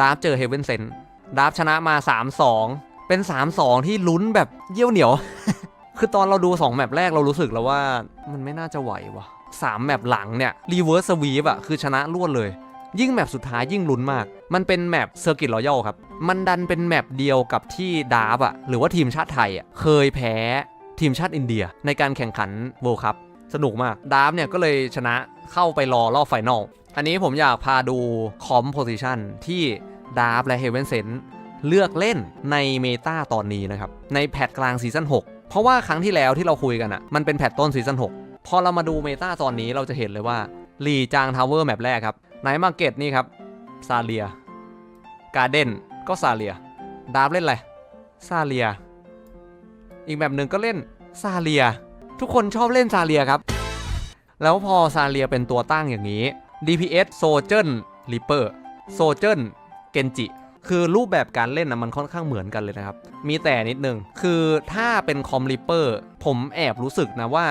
ดาร์ฟเจอเฮเวนเซนดาร์ฟชนะมา 3-2 เป็น 3-2 ที่ลุ้นแบบเยี่ยวเหนียว คือตอนเราดู 2 แมปแรกเรารู้สึกแล้วว่ามันไม่น่าจะไหววะสามแมปหลังเนี่ยรีเวิร์สสวีปอะคือชนะรวดเลย ยิ่งแมปสุดท้ายยิ่งลุ้นมาก มันเป็นแมปเซอร์กิตรอยัลครับ มันดันเป็นแมปเดียวกับที่ดาร์ฟอะหรือว่าทีมชาติไทยอะเคยแพ้ทีมชาติอินเดีย ในการแข่งขันเวิลคัพสนุกมากดาร์ฟเนี่ยก็เลยชนะเข้าไปรอรอบไฟนอล อันนี้ผมอยากพาดูคอมโพซิชันที่ดาร์ฟและเฮเวนเซนเลือกเล่นในเมตาตอนนี้นะครับ ในแพทกลางซีซั่น6 เพราะว่าครั้งที่แล้วที่เราคุยกันอะมันเป็นแพทต้นซีซั่น6 พอเรามาดูเมตาตอนนี้เราจะเห็นเลยว่าลีจางทาวเวอร์แมปแรกครับไนมาเก็ตนี่ครับซาเลียการ์เด้นก็ซาเลียดาร์ฟเล่นอะไรซาเลีย อีกแบบหนึ่งก็เล่นซาเลีย ทุกคนชอบเล่นซาเลียครับ แล้วพอซาเลียเป็นตัวตั้งอย่างนี้ DPS s o l d i e r Reaper s o l d i e r Genji คือรูปแบบการเล่นนะมันค่อนข้างเหมือนกันเลยนะครับ มีแต่นิดนึง คือถ้าเป็นคอมริปเปอร์ผมแอบรู้สึกนะว่า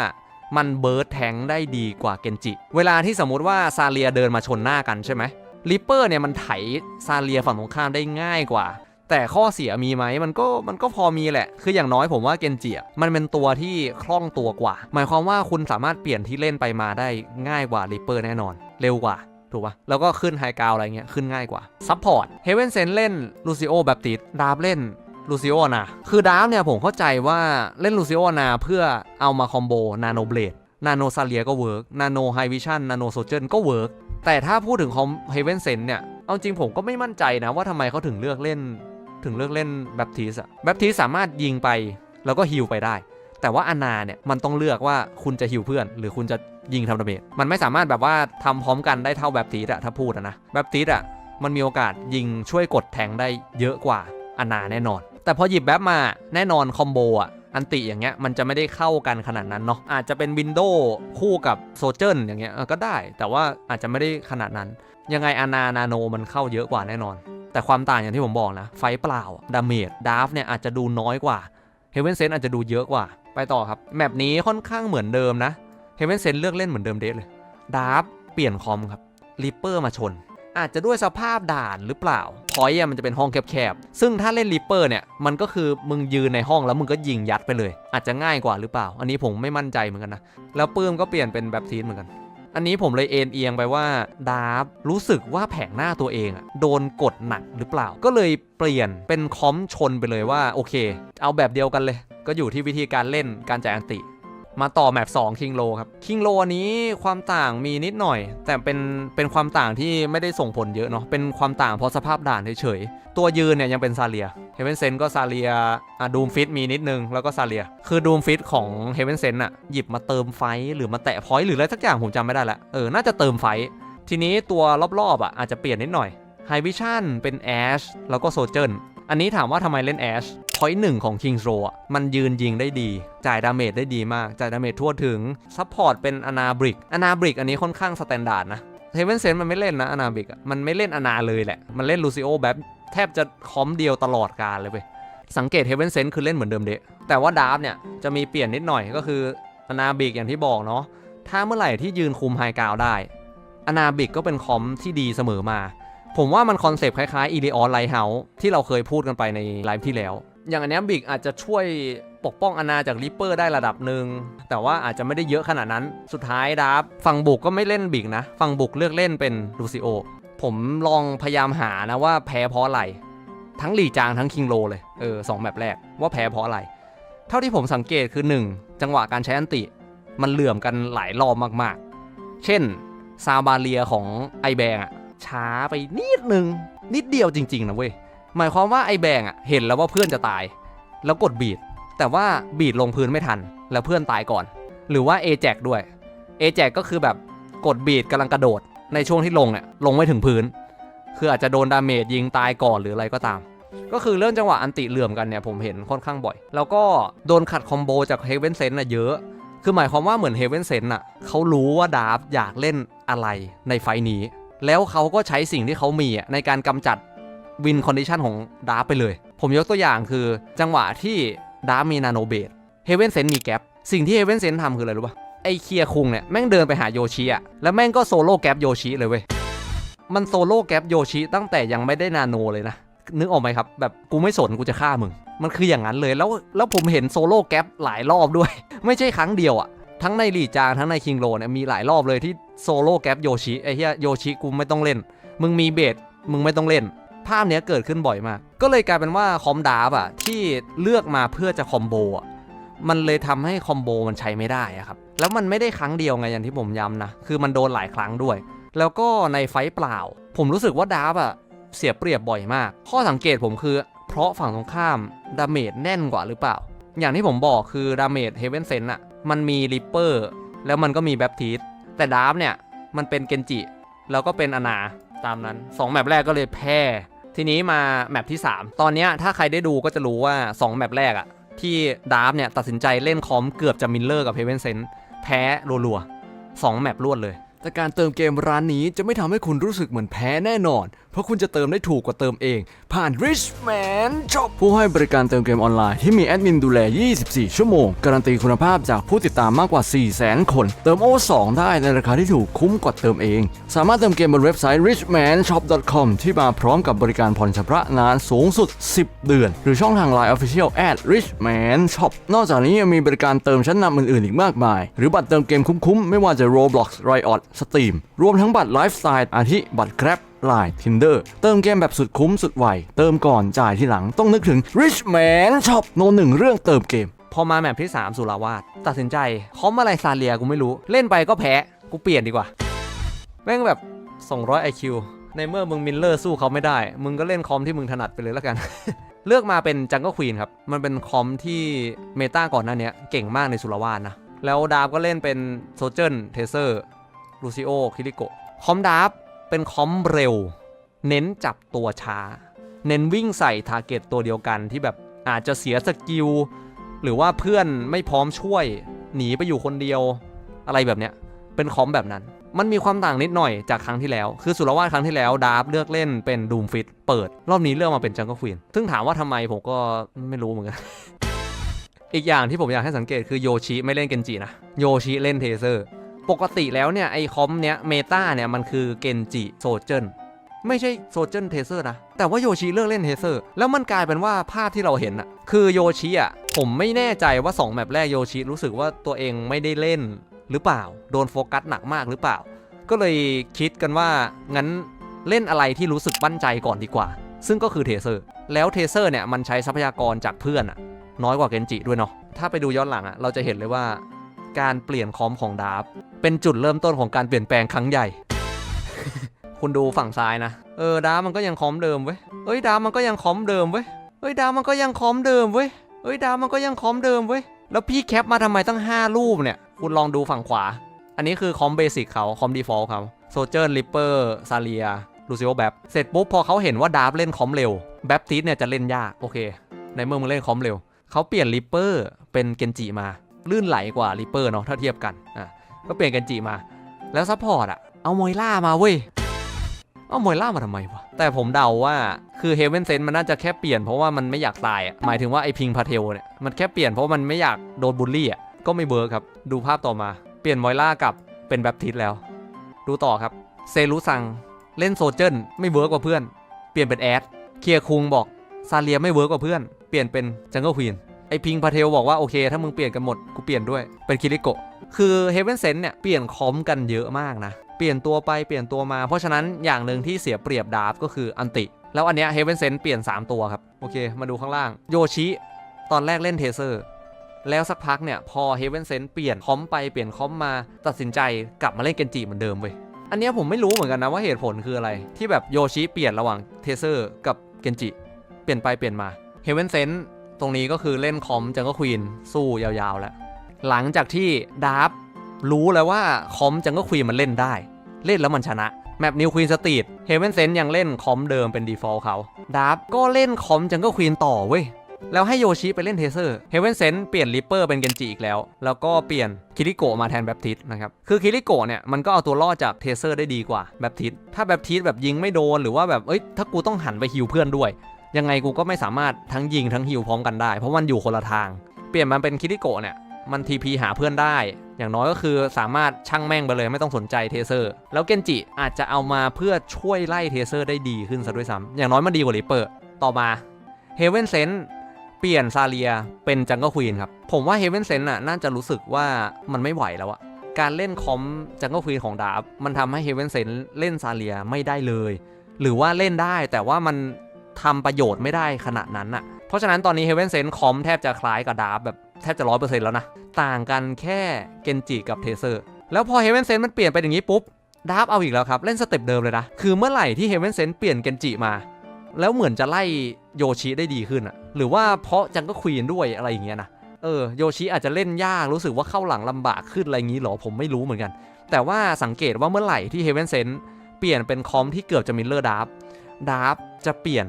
มันเบิร์ดแทงได้ดีกว่าเกนจิ เวลาที่สมมุติว่าซาเลียเดินมาชนหน้ากันใช่ไหมริปเปอร์เนี่ยมันไถซาเลียฝั่งตรงข้ามได้ง่ายกว่า แต่ข้อเสียมีไหมมันก็มันก็พอมีแหละ คืออย่างน้อยผมว่าเกนจิมันเป็นตัวที่คล่องตัวกว่า หมายความว่าคุณสามารถเปลี่ยนที่เล่นไปมาได้ง่ายกว่าริปเปอร์แน่นอน เร็วกว่าถูกปะแล้วก็ขึ้นไฮกาวอะไรเงี้ยขึ้นง่ายกว่าซัพพอร์ตเฮเวนเซนเล่นลูซิโอแบบติดดาร์ฟเล่นลูซิโอนะคือดาร์ฟเนี่ยผมเข้าใจว่าเล่นลูซิโอนาเพื่อเอามาคอมโบนาโนเบลดนาโนซาเลียก็เวิร์กนาโนไฮวิชั่นนาโนโซเจนก็เวิร์กแต่ถ้าพูดถึงคอมเฮเวนเซนเนี่ย เอาจริงผมก็ไม่มั่นใจนะว่าทำไมเขาถึงเลือกเล่น ถึงเลือกเล่นแบปทิสอะแบปทิสสามารถยิงไปแล้วก็ฮิลไปได้ แต่ว่าอานาเนี่ยมันต้องเลือกว่าคุณจะฮิลเพื่อน หรือคุณจะยิงทำดาเมจมันไม่สามารถแบบว่าทำพร้อมกันได้เท่าแบปทิสอะถ้าพูดนะแบปทิสอะมันมีโอกาสยิงช่วยกดแทงได้เยอะกว่าอานาแน่นอน แต่พอหยิบแบปมาแน่นอนคอมโบอะอันติอย่างเงี้ยมันจะไม่ได้เข้ากันขนาดนั้นเนาะอาจจะเป็นวินโดว์คู่กับโซเจนอย่างเงี้ยก็ได้ แต่ว่าอาจจะไม่ได้ขนาดนั้น ยังไงอานานาโนมันเข้าเยอะกว่าแน่นอน แต่ความต่างอย่างที่ผมบอกนะ ไฟเปล่าดาเมจดาร์ฟเนี่ยอาจจะดูน้อยกว่าเฮเวนเซนอาจจะดูเยอะกว่า ไปต่อครับ แมปนี้ค่อนข้างเหมือนเดิมนะเฮเวนเซนเลือกเล่นเหมือนเดิมเดทเลยดาร์ฟเปลี่ยนคอมครับริปเปอร์มาชน อาจจะด้วยสภาพด่านหรือเปล่าพอยต์มันจะเป็นห้องแคบๆ ซึ่งถ้าเล่นริปเปอร์เนี่ย มันก็คือมึงยืนในห้องแล้วมึงก็ยิงยัดไปเลย อาจจะง่ายกว่าหรือเปล่า อันนี้ผมไม่มั่นใจเหมือนกันนะ แล้วปื้มก็เปลี่ยนเป็นแบบทีนเหมือนกัน อันนี้ผมเลยเอ็นเอียงไปว่าดาร์ฟรู้สึกว่าแผงหน้าตัวเองอะโดนกดหนักหรือเปล่า ก็เลยเปลี่ยนเป็นคอมชนไปเลยว่าโอเค เอาแบบเดียวกันเลย ก็อยู่ที่วิธีการเล่นการจ่ายอันติ มาต่อแมป2คิงโลครับคิงโลนี้ความต่างมีนิดหน่อย แต่เป็นเป็นความต่างที่ไม่ได้ส่งผลเยอะเนาะเป็นความต่างเพราะสภาพด่านเฉยๆตัวยืนเนี่ยยังเป็นซาเลียเฮเวนเซนก็ซาเลียอะดูมฟิตมีนิดนึงแล้วก็ซาเลีย คือดูมฟิตของเฮเวนเซนอะหยิบมาเติมไฟหรือมาแตะพอยต์หรืออะไรสักอย่างผมจำไม่ได้ละเออน่าจะเติมไฟทีนี้ตัวรอบๆอะอาจจะเปลี่ยนนิดหน่อยไฮวิชั่นเป็นแอชแล้วก็โซเจน อันนี้ถามว่าทำไมเล่นแอชพอยต์หนึ่งของ King's Row อะมันยืนยิงได้ดี จ่ายดาเมจได้ดีมาก จ่ายดาเมจทั่วถึง ซัพพอร์ตเป็นอนาบริกอนาบริกอันนี้ค่อนข้างสแตนดาร์ดนะเฮเวนเซนมันไม่เล่นนะอนาบริกมันไม่เล่นอนาเลยแหละ มันเล่นลูซิโอแบบแทบจะคอมเดียวตลอดกาลเลยเว้ยสังเกตเฮเวนเซนคือเล่นเหมือนเดิมเดะแต่ว่าดาร์ฟเนี่ยจะมีเปลี่ยนนิดหน่อยก็คืออนาบริกอย่างที่บอกเนาะถ้าเมื่อไหร่ที่ยืนคุมไฮกราวได้อนาบริกก็เป็นคอมที่ดีเสมอมา ผมว่ามันคอนเซปต์คล้ายๆอีเลออนไลท์เฮาส์ที่เราเคยพูดกันไปในไลฟ์ที่แล้ว อย่างอันนี้บิกอาจจะช่วยปกป้องอนาจากริปเปอร์ได้ระดับหนึ่งแต่ว่าอาจจะไม่ได้เยอะขนาดนั้นสุดท้ายดาร์ฟฝั่งบุกก็ไม่เล่นบิกนะฝั่งบุกเลือกเล่นเป็นลูซิโอผมลองพยายามหานะว่าแพ้เพราะอะไร ทั้งหลีจางทั้งคิงโลเลยเออสองแบบแรกว่าแพ้เพราะอะไร เท่าที่ผมสังเกตคือ 1 จังหวะการใช้อันติ มันเหลื่อมกันหลายรอบมากๆ เช่นซาบาเลียของไอแบงอะ ช้าไปนิดนึง นิดเดียวจริง ๆ นะเว้ย หมายความว่าไอแบงอะเห็นแล้วว่าเพื่อนจะตาย แล้วกดบีด แต่ว่าบีดลงพื้นไม่ทัน แล้วเพื่อนตายก่อน หรือว่าเอแจกด้วยเอแจกก็คือแบบกดบีดกำลังกระโดด ในช่วงที่ลงเนี่ยลงไม่ถึงพื้น คืออาจจะโดนดาเมจยิงตายก่อนหรืออะไรก็ตาม ก็คือเรื่องจังหวะอันติเหลื่อมกันเนี่ยผมเห็นค่อนข้างบ่อย แล้วก็โดนขัดคอมโบจากเฮเวนเซนน่ะเยอะ คือหมายความว่าเหมือนเฮเวนเซนน่ะเขารู้ว่าดาร์ฟอยากเล่นอะไรในไฟนี้ แล้วเขาก็ใช้สิ่งที่เขามีในการกำจัดวินคอนดิชันของดาร์ไปเลย ผมยกตัวอย่างคือจังหวะที่ดาร์มีนาโนเบดเฮเวนเซนมีแกปสิ่งที่เฮเวนเซนทำคืออะไรรู้ป่ะไอเคียคุงเนี่ยแม่งเดินไปหาโยชิอะแล้วแม่งก็โซโล่แกปโยชิเลยเว้ย มันโซโล่แก p โยชิตั้งแต่ยังไม่ได้นาโนเลยนะ นึกออกไหมครับ แบบกูไม่สนกูจะฆ่ามึง มันคืออย่างนั้นเลยแล้วแล้วผมเห็นโซโล่แก p หลายรอบด้วย ไม่ใช่ครั้งเดียวอะ ทั้งในลีจางทั้งในคิงโรเนี่ยมีหลายรอบเลยที่โซโล่แก p โยชิไอ้เหี้ยโยชิกูไม่ต้องเล่น มึงมีเบสมึงไม่ต้องเล่น ภาพเนี้ยเกิดขึ้นบ่อยมาก ก็เลยกลายเป็นว่าคอมดาบอะที่เลือกมาเพื่อจะคอมโบอะมันเลยทำให้คอมโบมันใช้ไม่ได้อะครับ แล้วมันไม่ได้ครั้งเดียวไงอย่างที่ผมย้ำนะ คือมันโดนหลายครั้งด้วย แล้วก็ในไฟเปล่า ผมรู้สึกว่าดาบอะเสียเปรียบบ่อยมาก ข้อสังเกตผมคือ เพราะฝั่งตรงข้ามดาเมจแน่นกว่าหรือเปล่า อย่างที่ผมบอกคือดาเมจเฮเวนเซนอะ มันมีริปเปอร์แล้วมันก็มีแบปทีสแต่ดาบเนี่ยมันเป็นเกนจิ แล้วก็เป็นอนาตามนั้น 2 แมปแรกก็เลยแพ้ ทีนี้มาแมปที่ 3 ตอนเนี้ยถ้าใครได้ดูก็จะรู้ว่า 2 แมปแรกอะที่ดาร์ฟเนี่ยตัดสินใจเล่นคอมเกือบจะมิลเลอร์กับเฮเวนเซนแพ้รัวๆ2แมปรวดเลย แต่การเติมเกมร้านนี้จะไม่ทำให้คุณรู้สึกเหมือนแพ้แน่นอน เพราะคุณจะเติมได้ถูกกว่าเติมเอง ผ่าน Richman Shop ผู้ให้บริการเติมเกมออนไลน์ที่มีแอดมินดูแล 24 ชั่วโมง การันตีคุณภาพจากผู้ติดตามมากกว่า 400,000 คน เติมโอ2ได้ในราคาที่ถูกคุ้มกว่าเติมเอง สามารถเติมเกมบนเว็บไซต์ richmanshop.com ที่มาพร้อมกับบริการผ่อนชำระนานสูงสุด 10 เดือน หรือช่องทาง Line Official at richman shop นอกจากนี้ยังมีบริการเติมชั้นนำอื่นๆ อีกมากมาย หรือบัตรเติมเกมคุ้มๆ ไม่ว่าจะ Roblox Riot Steam รวมทั้งบัตรไลฟ์สไตล์อาทิบัตร Grab Line Tinder เติมเกมแบบสุดคุ้มสุดไว เติมก่อนจ่ายทีหลังต้องนึกถึง Richman Shop โนหนึ่งเรื่องเติมเกม พอมาแมปที่ 3 สุราวาสตัดสินใจคอมอะไรซาเลียกูไม่รู้ เล่นไปก็แพ้กูเปลี่ยนดีกว่า แม่งแบบ 200 IQ ในเมื่อมึงมิลเลอร์สู้เขาไม่ได้ มึงก็เล่นคอมที่มึงถนัดไปเลยแล้วกัน เลือกมาเป็นจังก็ควีนครับ มันเป็นคอมที่เมตาก่อนหน้านี้เก่งมากในสุราวาสนะ แล้วดาบก็เล่นเป็นโซเจนเทเซอร์ลูซิโอ คิริโกคอมดาบ เป็นคอมเร็ว เน้นจับตัวช้า เน้นวิ่งใส่ทาร์เก็ตตัวเดียวกันที่แบบอาจจะเสียสกิล หรือว่าเพื่อนไม่พร้อมช่วย หนีไปอยู่คนเดียว อะไรแบบเนี้ย เป็นคอมแบบนั้น มันมีความต่างนิดหน่อยจากครั้งที่แล้ว คือสุรวาสครั้งที่แล้วดาร์ฟเลือกเล่นเป็นดูมฟิตเปิด รอบนี้เลือกมาเป็นจังก็ควีนซึ่งถามว่าทำไมผมก็ไม่รู้เหมือนกันอีกอย่างที่ผมอยากให้สังเกตคือโยชิไม่เล่นเกนจินะโยชิเล่นเทเซอร์ ปกติแล้วเนี่ยไอคอมเนี้ยเมตาเนี่ยมันคือเกนจิโซเจนไม่ใช่โซเจนเทเซอร์นะ แต่ว่าโยชิเลือกเล่นเทเซอร์ แล้วมันกลายเป็นว่าภาพที่เราเห็นอะคือโยชิอะผมไม่แน่ใจว่า 2 แมปแรกโยชิรู้สึกว่าตัวเองไม่ได้เล่นหรือเปล่า โดนโฟกัสหนักมากหรือเปล่า ก็เลยคิดกันว่างั้นเล่นอะไรที่รู้สึกมั่นใจก่อนดีกว่า ซึ่งก็คือเทเซอร์ แล้วเทเซอร์เนี่ยมันใช้ทรัพยากรจากเพื่อนอะน้อยกว่าเกนจิด้วยเนาะถ้าไปดูย้อนหลังอะเราจะเห็นเลยว่า การเปลี่ยนคอมของดาร์ฟเป็นจุดเริ่มต้นของการเปลี่ยนแปลงครั้งใหญ่ คุณดูฝั่งซ้ายนะ เออดาร์ฟมันก็ยังคอมเดิมเว้ยเอ้ยดาร์ฟมันก็ยังคอมเดิมเว้ยเอ้ยดาร์ฟมันก็ยังคอมเดิมเว้ยเอ้ยดาร์ฟมันก็ยังคอมเดิมเว้ยแล้วพี่แคปมาทำไมตั้ง 5 รูปเนี่ย คุณลองดูฝั่งขวา อันนี้คือคอมเบสิกเขาคอมดีฟอลต์เขาโซเจอร์ลิปเปอร์ซาเลียลูซิโอแบปเสร็จปุ๊บพอเขาเห็นว่าดาร์ฟเล่นคอมเร็วแบปติสเนี่ยจะเล่นยากโอเค ในเมื่อมึงเล่นคอมเร็วเขาเปลี่ยนลิปเปอร์เป็นเกนจิมา ลื่นไหลกว่าลิปเปอร์เนาะถ้าเทียบกันอะก็เปลี่ยนเกนจิมา แล้วซัพพอร์ตอะเอามอยล่ามาเว้ยเอามอยล่ามาทำไมวะแต่ผมเดาว่าคือเฮเวนเซนมันน่าจะแค่เปลี่ยนเพราะว่ามันไม่อยากตายอะหมายถึงว่าไอพิงพาเทลเนี่ยมันแค่เปลี่ยนเพราะมันไม่อยากโดนบูลลี่อะก็ไม่เวิร์คครับดูภาพต่อมาเปลี่ยนมอยล่ากับเป็นแบปทิสแล้ว ดูต่อครับเซรุซังเล่นโซเจนไม่เวิร์กกว่าเพื่อน เปลี่ยนเป็นแอด เคียร์คุงบอกซาเลียไม่เวิร์กกว่าเพื่อน เปลี่ยนเป็นจังเกิลควีน พิงพาเทลบอกว่าโอเค ถ้ามึงเปลี่ยนกันหมดกูเปลี่ยนด้วยเป็นคิริโกะคือเฮเวนเซนเนี่ยเปลี่ยนคอมกันเยอะมากนะ เปลี่ยนตัวไปเปลี่ยนตัวมา เพราะฉะนั้นอย่างหนึ่งที่เสียเปรียบดาฟก็คืออันติ แล้วอันเนี้ยเฮเวนเซนเปลี่ยน 3 ตัวครับ โอเคมาดูข้างล่างโยชิ ตอนแรกเล่นเทเซอร์แล้วสักพักเนี่ยพอเฮเวนเซนเปลี่ยนคอมไปเปลี่ยนคอมมาตัดสินใจกลับมาเล่นเกนจิเหมือนเดิมเว้ยอันเนี้ยผมไม่รู้เหมือนกันนะว่าเหตุผลคืออะไร ที่แบบโยชิเปลี่ยนระหว่างเทเซอร์กับเกนจิ เปลี่ยนไปเปลี่ยนมาเฮเวนเซน ตรงนี้ก็คือเล่นคอมจังก็ควีนสู้ยาวๆแล้ว หลังจากที่ดาร์ฟรู้แล้วว่าคอมจังก็ควีนมันเล่นได้ เล่นแล้วมันชนะ แมปนิวควีนสตรีทเฮเวนเซนยังเล่นคอมเดิมเป็น default เขาดาร์ฟก็เล่นคอมจังก็ควีนต่อเว้ยแล้วให้โยชิไปเล่นเทเซอร์ เฮเวนเซนเปลี่ยนลิปเปอร์เป็นเกนจิอีกแล้ว แล้วก็เปลี่ยนคิริโกะมาแทนแบปทิสนะครับ คือคิริโกะเนี่ยมันก็เอาตัวรอดจากเทเซอร์ได้ดีกว่าแบปทิสถ้าแบปทิสแบบยิงไม่โดนหรือว่าแบบ เอ้ย ถ้ากูต้องหันไปฮิวเพื่อนด้วย ยังไงกูก็ไม่สามารถทั้งยิงทั้งฮิวพร้อมกันได้ เพราะมันอยู่คนละทาง เปลี่ยนมาเป็นคิริโกะเนี่ยมัน TP หาเพื่อนได้ อย่างน้อยก็คือสามารถช่างแม่งไปเลยไม่ต้องสนใจเทเซอร์ แล้วเกนจิอาจจะเอามาเพื่อช่วยไล่เทเซอร์ได้ดีขึ้นซะด้วยซ้ำอย่างน้อยมันดีกว่าริเปอร์ ต่อมา Heaven Sense เปลี่ยนซาเลียเป็นจังก็ควีนครับ ผมว่า Heaven Sense น่ะน่าจะรู้สึกว่ามันไม่ไหวแล้วอะการเล่นคอมจังก็ควีนของดาบมันทำให้ Heaven Sense เล่นซาเลียไม่ได้เลย หรือว่าเล่นได้แต่ว่ามัน ทำประโยชน์ไม่ได้ขนาดนั้นอะเพราะฉะนั้นตอนนี้ Heaven Sent คอมแทบจะคล้ายกับดาบแบบแทบจะร้อยเปอร์เซ็นต์แล้วนะ ต่างกันแค่เกนจิกับเทเซอร์ แล้วพอ Heaven Sent มันเปลี่ยนไปอย่างนี้ปุ๊บดาบเอาอีกแล้วครับ เล่นสเต็ปเดิมเลยนะ คือเมื่อไหร่ที่ Heaven Sent เปลี่ยนเกนจิมา แล้วเหมือนจะไล่โยชิได้ดีขึ้นอะหรือว่าเพราะจังก็ควีนด้วยอะไรอย่างเงี้ยนะเออโยชิอาจจะเล่นยากรู้สึกว่าเข้าหลังลำบากขึ้นอะไรอย่างนี้หรอผมไม่รู้เหมือนกัน แต่ว่าสังเกตว่าเมื่อไหร่ที่ Heaven Sense เปลี่ยนเป็นคอมที่เกือบจะมิลเลอร์ดาร์ฟดาร์ฟจะเปลี่ยน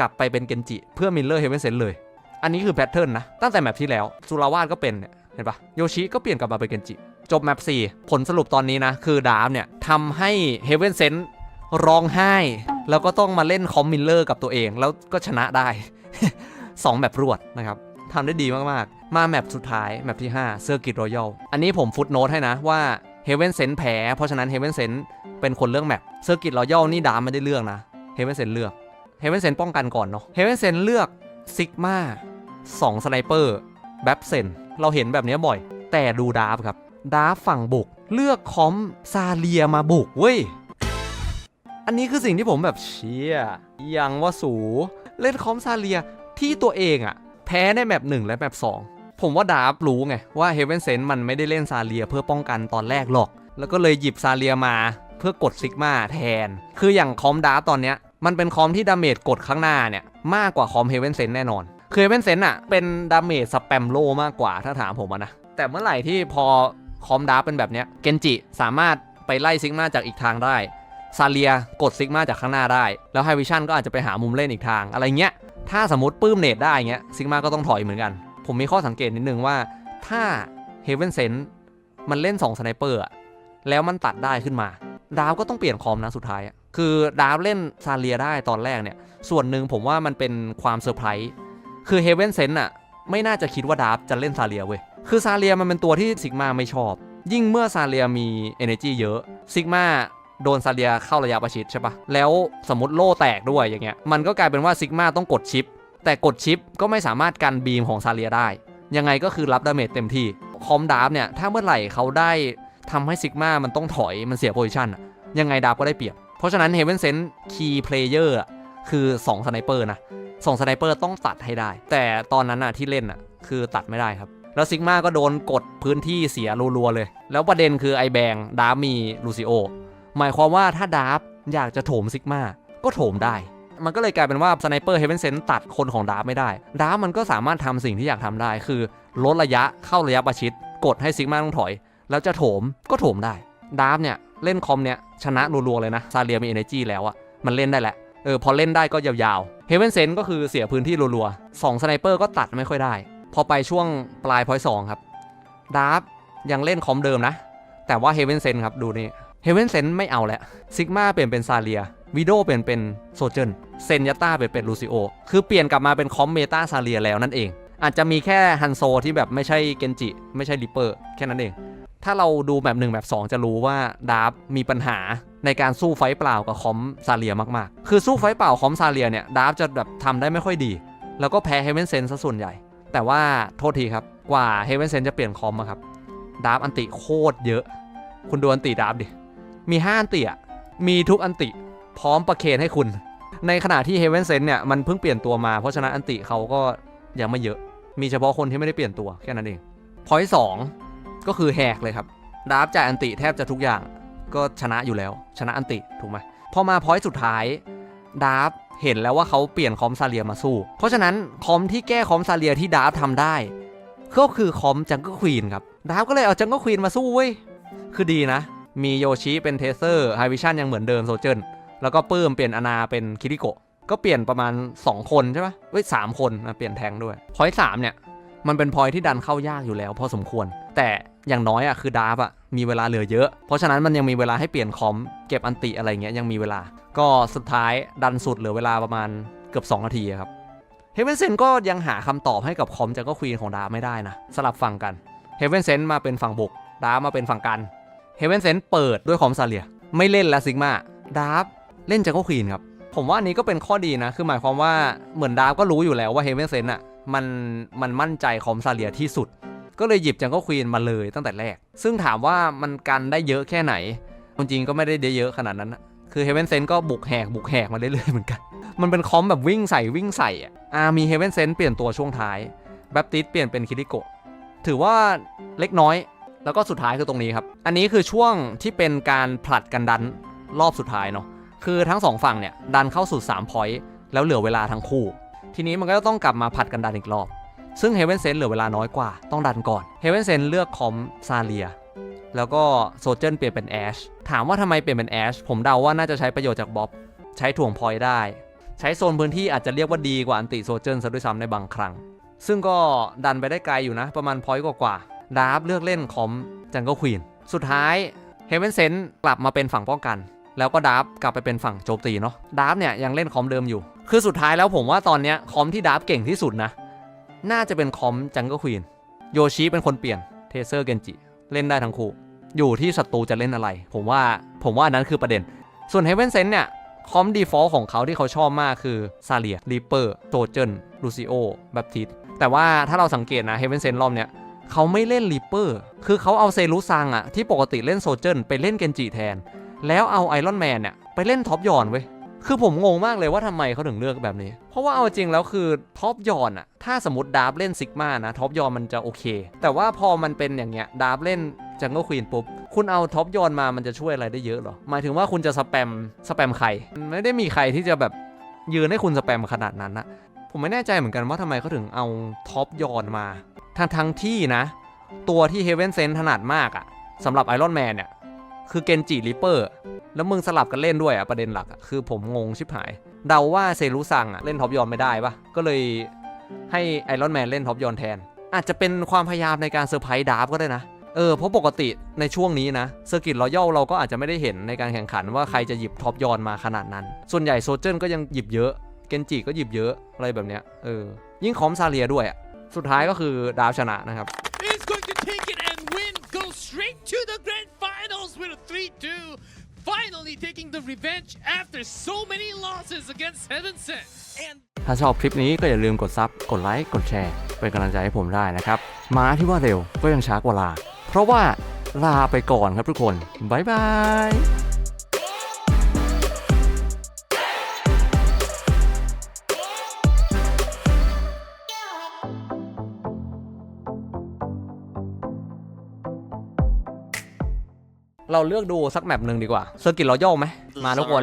กลับไปเป็นเกนจิ เพื่อมิลเลอร์เฮเวนเซนเลย อันนี้คือแพทเทิร์นนะ ตั้งแต่แมปที่แล้วสุราวาสก็เป็นเนี่ยเห็นปะโยชิก็เปลี่ยนกลับมาเป็นเกนจิ จบแมป4ผลสรุปตอนนี้นะ คือดาร์ฟเนี่ยทำให้เฮเวนเซนร้องไห้ แล้วก็ต้องมาเล่นคอมมิลเลอร์กับตัวเอง แล้วก็ชนะได้สองแมปรวดนะครับทำได้ดีมากๆ มาแมปสุดท้ายแมปที่5 Circuit Royal อันนี้ผมฟุตโนตให้นะว่า Heaven Sense แพ้เพราะฉะนั้น Heaven Sense เป็นคนเลือกแมป Circuit Royal นี่ดามไม่ได้เลือกนะ Heaven Sense เลือก Heaven Sense ป้องกันก่อนเนาะ Heaven Sense เลือก Sigma 2สไนเปอร์แบปเซนเราเห็นแบบนี้บ่อย แต่ดูดาฟครับ ดาฟฝั่งบุก เลือกคอมซาเลียมาบุกเว้ย อันนี้คือสิ่งที่ผมแบบเชียยังว่าสู เล่นคอมซาเลียที่ตัวเองอะแพ้ในแมป1และแมป2ผมว่าดาฟรู้ไง ว่า Heaven Sense มันไม่ได้เล่นซาเลียเพื่อป้องกันตอนแรกหรอก แล้วก็เลยหยิบซาเลียมาเพื่อกดซิกมาแทน คืออย่างคอมดาฟตอนเนี้ย มันเป็นคอมที่ดาเมจกดข้างหน้าเนี่ยมากกว่าคอม Heaven Sense แน่นอนคือ Heaven Sense อะเป็นดาเมจสแปมโลมากกว่าถ้าถามผมนะแต่เมื่อไหร่ที่พอคอมดาร์เป็นแบบเนี้ยเกนจิสามารถไปไล่ซิกมาจากอีกทางได้ซาเลียกดซิกมาจากข้างหน้าได้ แล้วไฮวิชั่นก็อาจจะไปหามุมเล่นอีกทาง อะไรเงี้ย ถ้าสมมติปื้มเนตได้เงี้ยซิกมาก็ต้องถอยเหมือนกัน ผมมีข้อสังเกตนิดนึงว่า ถ้า Heaven Sense มันเล่น2สไนเปอร์แล้วมันตัดได้ขึ้นมา ดาวก็ต้องเปลี่ยนคอมนะสุดท้ายอะ คือดาวเล่นซาเลียได้ตอนแรกเนี่ย ส่วนหนึ่งผมว่ามันเป็นความเซอร์ไพรส์ คือ Heaven Sense อะไม่น่าจะคิดว่าดาฟจะเล่นซาเลียเว้ย คือซาเลียมันเป็นตัวที่ซิกมาไม่ชอบ ยิ่งเมื่อซาเลียมี energy เยอะซิกมาโดนซาเลียเข้าระยะประชิดใช่ปะแล้วสมมติโล่แตกด้วยอย่างเงี้ย มันก็กลายเป็นว่าซิกมาต้องกดชิป แต่กดชิปก็ไม่สามารถกันบีมของซาเลียได้ ยังไงก็คือรับดาเมจเต็มที่ คอมดาฟเนี่ย ถ้าเมื่อไหร่เขาได้ทำให้ซิกมามันต้องถอย มันเสียโพซิชันยังไงดาฟก็ได้เปรียบ เพราะฉะนั้น Heaven Sense Key Player คือ 2 สไนเปอร์นะสองสไนเปอร์ต้องตัดให้ได้ แต่ตอนนั้นอะที่เล่นอะคือตัดไม่ได้ครับ แล้วซิกมาก็โดนกดพื้นที่เสียรัวๆเลย แล้วประเด็นคือไอแบงดาฟมีลูซิโอหมายความว่าถ้าดาร์ฟอยากจะโถมซิกมาก็โถมได้ มันก็เลยกลายเป็นว่าสไนเปอร์เฮเวนเซนตัดคนของดาร์ฟไม่ได้ ดาร์ฟมันก็สามารถทำสิ่งที่อยากทำได้ คือลดระยะเข้าระยะประชิด กดให้ซิกมาต้องถอย แล้วจะโถมก็โถมได้ ดาร์ฟเนี่ยเล่นคอมเนี่ย ชนะรัวๆเลยนะซาเลียมี energy แล้วอะมันเล่นได้แหละเออพอเล่นได้ก็ยาวๆเฮเวนเซนก็คือเสียพื้นที่รัวๆสองสไนเปอร์ก็ตัดไม่ค่อยได้ พอไปช่วงปลายพอยสองครับดาร์ฟยังเล่นคอมเดิมนะ แต่ว่าเฮเวนเซนครับดูนี่เฮเวนเซนไม่เอาแล้วซิกมาเปลี่ยนเป็นซาเลียวิโดเปลี่ยนเป็นโซเจนเซนยาต้าเปลี่ยนเป็นลูซิโอคือเปลี่ยนกลับมาเป็นคอมเมตาซาเลียแล้วนั่นเอง อาจจะมีแค่ฮันโซที่แบบไม่ใช่เกนจิ ไม่ใช่ริปเปอร์ แค่นั้นเอง ถ้าเราดูแบบ1แบบ2 จะรู้ว่าดาร์ฟมีปัญหาในการสู้ไฟเปล่ากับคอมซาเลียมากๆ คือสู้ไฟเปล่าคอมซาเลียเนี่ยดาร์ฟจะแบบทำได้ไม่ค่อยดี แล้วก็แพ้เฮเวนเซนซะส่วนใหญ่ แต่ว่าโทษทีครับ กว่าเฮเวนเซนจะเปลี่ยนคอมอะครับดาร์ฟอันติโคตรเยอะ คุณดูอันติดาร์ฟดิ มี 5 อันติอะ มีทุกอันติ พร้อมประเคนให้คุณ ในขณะที่ Heaven Sense เนี่ยมันเพิ่งเปลี่ยนตัวมา เพราะฉะนั้นอันติเขาก็ยังไม่เยอะ มีเฉพาะคนที่ไม่ได้เปลี่ยนตัวแค่นั้นเองพอยสอง ก็คือแหกเลยครับดาร์ฟจ่ายอันติแทบจะทุกอย่างก็ชนะอยู่แล้ว ชนะอันติถูกไหมพอมาพอยต์สุดท้ายดาร์ฟเห็นแล้วว่าเขาเปลี่ยนคอมซาเลียมาสู้ เพราะฉะนั้นคอมที่แก้คอมซาเลียที่ดาร์ฟทำได้ ก็คือคอมจังก็ควีนครับดาร์ฟก็เลยเอาจังก็ควีนมาสู้เว้ยคือดีนะ มีโยชิเป็นเทเซอร์ไฮวิชันยังเหมือนเดิมโซเจนแล้วก็ปื้มเปลี่ยนอนาเป็นคิริโกะก็เปลี่ยนประมาณ 2 คนใช่ปะเว้ยสามคนมาเปลี่ยนแทงด้วยพอยต์สามเนี่ยมันเป็นพอยต์ที่ดันเข้ายากอยู่แล้วพอสมควร แต่ อย่างน้อยอะคือดาร์ฟอะมีเวลาเหลือเยอะ เพราะฉะนั้นมันยังมีเวลาให้เปลี่ยนคอมเก็บอันติอะไรเงี้ยยังมีเวลา ก็สุดท้ายดันสุดเหลือเวลาประมาณเกือบ 2 นาทีครับเฮเวนเซนก็ยังหาคำตอบให้กับคอมจากก็ควีนของดาร์ฟไม่ได้นะ สลับฝั่งกันเฮเวนเซนมาเป็นฝั่งบุกดาร์ฟมาเป็นฝั่งกันเฮเวนเซนเปิดด้วยคอมซาเลียไม่เล่นแล้วซิกมาดาร์ฟเล่นจังก็ควีนครับผมว่าอันนี้ก็เป็นข้อดีนะ คือหมายความว่าเหมือนดาร์ฟก็รู้อยู่แล้วว่าเฮเวนเซนอะมันมันมั่นใจคอมซาเลียที่สุด ก็เลยหยิบจังก็ควีนมาเลยตั้งแต่แรก ซึ่งถามว่ามันกันได้เยอะแค่ไหนจริงก็ไม่ได้เยอะขนาดนั้นนะคือเฮเวนเซนก็บุกแหกบุกแหกมาเรื่อยๆเหมือนกัน มันเป็นคอมแบบวิ่งใส่วิ่งใส่อะอามีเฮเวนเซนเปลี่ยนตัวช่วงท้ายแบปติสเปลี่ยนเป็นคิริโกะถือว่าเล็กน้อย แล้วก็สุดท้ายคือตรงนี้ครับ อันนี้คือช่วงที่เป็นการผลัดกันดันรอบสุดท้ายเนาะคือทั้งสองฝั่งเนี่ยดันเข้าสู่3 point แล้วเหลือเวลาทั้งคู่ ทีนี้มันก็ต้องกลับมาผัดกันดันอีกรอบ ซึ่งเฮเวนเซนเหลือเวลาน้อยกว่าต้องดันก่อนเฮเวนเซนเลือกคอมซาเลียแล้วก็โซเจนเปลี่ยนเป็นแอชถามว่าทำไมเปลี่ยนเป็นแอชผมเดาว่าน่าจะใช้ประโยชน์จากบ๊อบใช้ถ่วงพอยต์ได้ ใช้โซนพื้นที่อาจจะเรียกว่าดีกว่าอันติโซเจนซะด้วยซ้ำในบางครั้ง ซึ่งก็ดันไปได้ไกลอยู่นะ ประมาณพอยต์กว่าๆดาร์ฟเลือกเล่นคอมจังก็ควีนสุดท้ายเฮเวนเซนกลับมาเป็นฝั่งป้องกัน แล้วก็ดาร์ฟกลับไปเป็นฝั่งโจมตีเนาะดาร์ฟเนี่ยยังเล่นคอมเดิมอยู่ คือสุดท้ายแล้วผมว่าตอนเนี้ยคอมที่ดาร์ฟเก่งที่สุดนะ น่าจะเป็นคอมจังก็ควีนโยชิเป็นคนเปลี่ยนเทเซอร์เกนจิเล่นได้ทั้งคู่ อยู่ที่ศัตรูจะเล่นอะไร ผมว่าผมว่าอันนั้นคือประเด็น ส่วนเฮเวนเซนเนี่ยคอมดีฟอล์ของเขาที่เขาชอบมากคือซาเลียรีเปอร์โ o เจนลูซิโอแบปติสแต่ว่าถ้าเราสังเกตนะเฮเวนเซนรอบเนี้ยเขาไม่เล่นรีเปอร์คือเขาเอาเซรุซังอะที่ปกติเล่นโซเจนไปเล่นเกนจิแทน แล้วเอาไอรอนแมนเนี่ยไปเล่นท็อปยอนเว้ย คือผมงงมากเลยว่าทำไมเขาถึงเลือกแบบนี้ เพราะว่าเอาจริงแล้วคือท็อปยอนอะถ้าสมมติดาร์ฟเล่นซิกมานะท็อปยอนมันจะโอเค แต่ว่าพอมันเป็นอย่างเงี้ยดาร์ฟเล่นจังเกิลควีนปุ๊บ คุณเอาท็อปยอนมามันจะช่วยอะไรได้เยอะหรอ หมายถึงว่าคุณจะสแปมสแปมใครมันไม่ได้มีใครที่จะแบบยืนให้คุณสแปมขนาดนั้นนะผมไม่แน่ใจเหมือนกันว่าทำไมเขาถึงเอาท็อปยอนมาทั้งทั้งที่นะ ตัวที่เฮเวนเซนถนัดมากอะสำหรับไอรอนแมนเนี่ย คือเกนจิริเปอร์ แล้วมึงสลับกันเล่นด้วยอะประเด็นหลักอะคือผมงงชิบหาย เดาว่าเซรุซังอะเล่นท็อปยอนไม่ได้ปะก็เลยให้ไอรอนแมนเล่นท็อปยอนแทน อาจจะเป็นความพยายามในการเซอร์ไพรส์ดาร์ฟก็ได้นะ เออเพราะปกติในช่วงนี้นะเซอร์กิตรอยัลเราก็อาจจะไม่ได้เห็นในการแข่งขันว่าใครจะหยิบท็อปยอนมาขนาดนั้น ส่วนใหญ่โซเจนก็ยังหยิบเยอะ เกนจิก็หยิบเยอะอะไรแบบเนี้ยเออยิ่งคอมซาเลียด้วยอะสุดท้ายก็คือดาร์ฟชนะนะครับ with a 3-2. Finally taking the revenge after so many losses against Heaven Set. And ถ้าชอบคลิปนี้ก็อย่าลืมกดซับ กดไลค์ กดแชร์ เป็นกำลังใจให้ผมได้นะครับ ม้าที่ว่าเร็วก็ยังช้ากว่าลา เพราะว่าลาไปก่อนครับทุกคน บ๊ายบาย เราเลือกดูสักแมปหนึ่งดีกว่าเซอร์กิตรอยัลไหมมาทุกคน